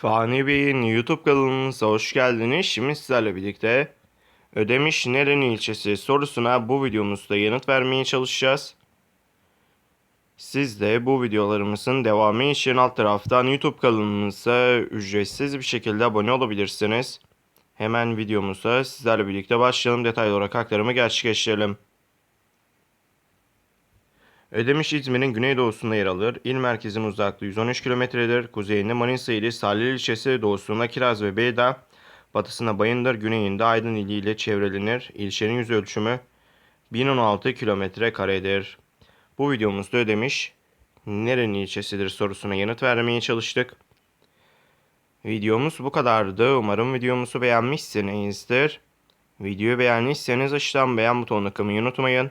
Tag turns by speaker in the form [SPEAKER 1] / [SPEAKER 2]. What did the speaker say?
[SPEAKER 1] Fani Bey'in YouTube kanalımıza hoş geldiniz. Şimdi sizlerle birlikte Ödemiş nerenin ilçesi sorusuna bu videomuzda yanıt vermeye çalışacağız. Siz de bu videolarımızın devamı için alt taraftan YouTube kanalımıza ücretsiz bir şekilde abone olabilirsiniz. Hemen videomuza sizlerle birlikte başlayalım. Detaylı olarak aktarımı gerçekleştirelim. Ödemiş İzmir'in güneydoğusunda yer alır. İl merkezinin uzaklığı 113 kilometredir. Kuzeyinde Manisa ili, Salih ilçesi, doğusunda Kiraz ve Beyda, batısında Bayındır, güneyinde Aydın ili ile çevrelenir. İlçenin yüz ölçümü 1016 kilometre karedir. Bu videomuzda Ödemiş nerenin ilçesidir sorusuna yanıt vermeye çalıştık. Videomuz bu kadardı. Umarım videomuzu beğenmişsinizdir. Videoyu beğendiyseniz aşağıdan beğen butonuna kılmayı unutmayın.